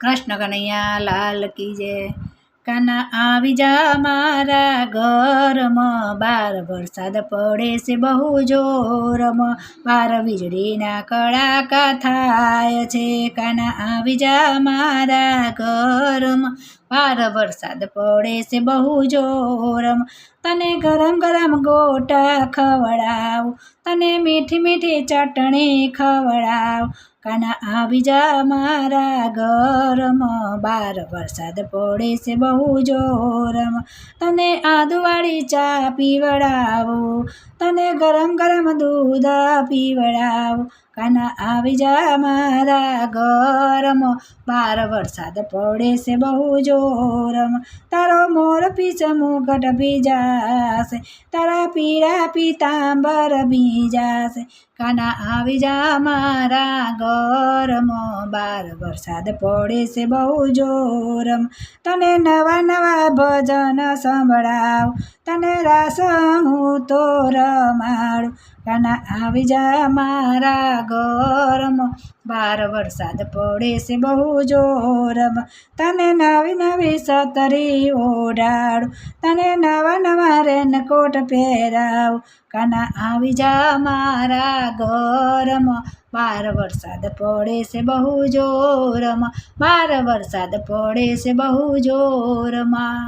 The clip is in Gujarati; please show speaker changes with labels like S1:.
S1: કૃષ્ણ કનૈયા લાલ કી જય. કાના આવી જા મારા ઘરમાં, બાર વરસાદ પડે છે બહુ જોરમાં. બાર વીજળીના કડાકા થાય છે. કાના આવી જા મારા ઘરમાં, બાર વરસાદ પડે છે બહુ જોરમાં. તને ગરમ ગરમ ગોટા ખવડાવ, તને મીઠી મીઠી ચટણી ખવડાવ કાના આવી જા મારા ઘરમાં. બાર વરસાદ પડે છે બહુ જોરમાં. તને આદુવાળી ચા પીવડાવું. તને ગરમ ગરમ દૂધ પીવડાવું. કાના આવી જા મારા ઘરમાં. બાર વરસાદ પડે છે બહુ જોરમાં. તારો મોર પીછ મુગટ ભીજાશે. તારા પીળા પીતાંબર ભીજાશે. કાના આવી જા મારા ઘરમાં બાર વરસાદ પડે છે બહુ જોરમ. તને નવા નવા ભજન સંભળાવ, તને રાસ હું તો રમાડું. કાના આવી જા મારા ઘરમાં બાર વરસાદ પડે છે બહુ જોરમ. તને નવી નવી સતરી ઓઢાડું, તને નવા નવા રેનકોટ પહેરાવ. કાના આવી જા મારા ઘરમાં બાર વરસાદ પડે છે બહુ જોરમાં. બાર વરસાદ પડે છે બહુ જોરમાં.